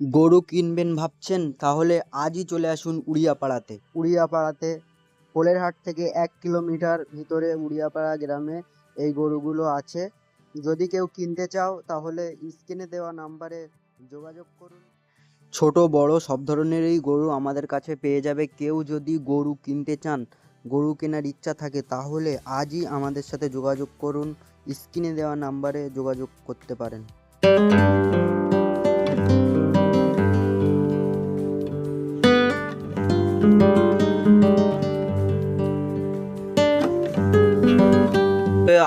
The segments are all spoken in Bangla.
গরু কিনবেন ভাবছেন, তাহলে আজই চলে আসুন উড়িয়াপাড়াতে। উড়িয়াপাড়াতে, কোলেরহাট থেকে এক কিলোমিটার ভিতরে উড়িয়াপাড়া গ্রামে এই গরুগুলো আছে। যদি কেউ কিনতে চাও, তাহলে স্ক্রিনে দেওয়া নাম্বারে যোগাযোগ করুন। ছোট, বড়, সব ধরনেরই গরু আমাদের কাছে পেয়ে যাবে। কেউ যদি গরু কিনতে চান, গরু কেনার ইচ্ছা থাকে, তাহলে আজই আমাদের সাথে যোগাযোগ করুন। স্ক্রিনে দেওয়া নাম্বারে যোগাযোগ করতে পারেন।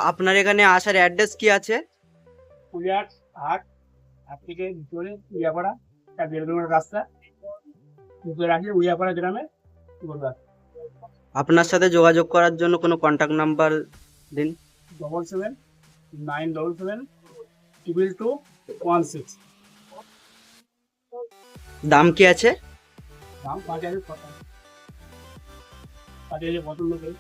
আপনার এখানে আসার অ্যাড্রেস কি আছে? কুলিয়াট হাট হাট থেকে ভিতরে একটা দেড় কিলোমিটার রাস্তা। ভিতরে আসলে উড়িয়াপাড়া গ্রামে আপনার সাথে যোগাযোগ করার জন্য কোনো কন্ট্যাক্ট নাম্বার দিন? Double seven nine double seven triple two one six দাম কি আছে? দাম পাঁচ হাজার পাঁচ হাজার পছন্দ করে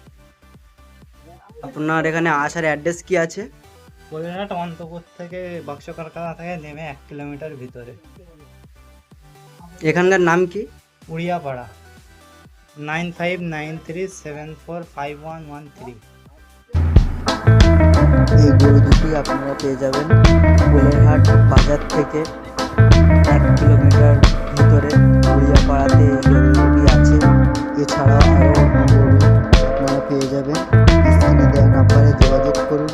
আপনার এখানে আসার অ্যাড্রেস কি আছে? কোলেরহাট অন্তপুর থেকে বাক্স কারখানা থেকে নেমে এক কিলোমিটার ভিতরে। এখানকার নাম কি? উড়িয়াপাড়া। Nine five nine three seven four five one one three. এই গরু দুটি আপনারা পেয়ে যাবেন কোলেরহাট বাজার থেকে এক কিলোমিটার ভিতরে উড়িয়াপাড়াতে এই গরু দুটি আছে। এছাড়াও আরও পেয়ে যাবেন। স্থানীয় দেওয়া নাম্বারে যোগাযোগ করুন।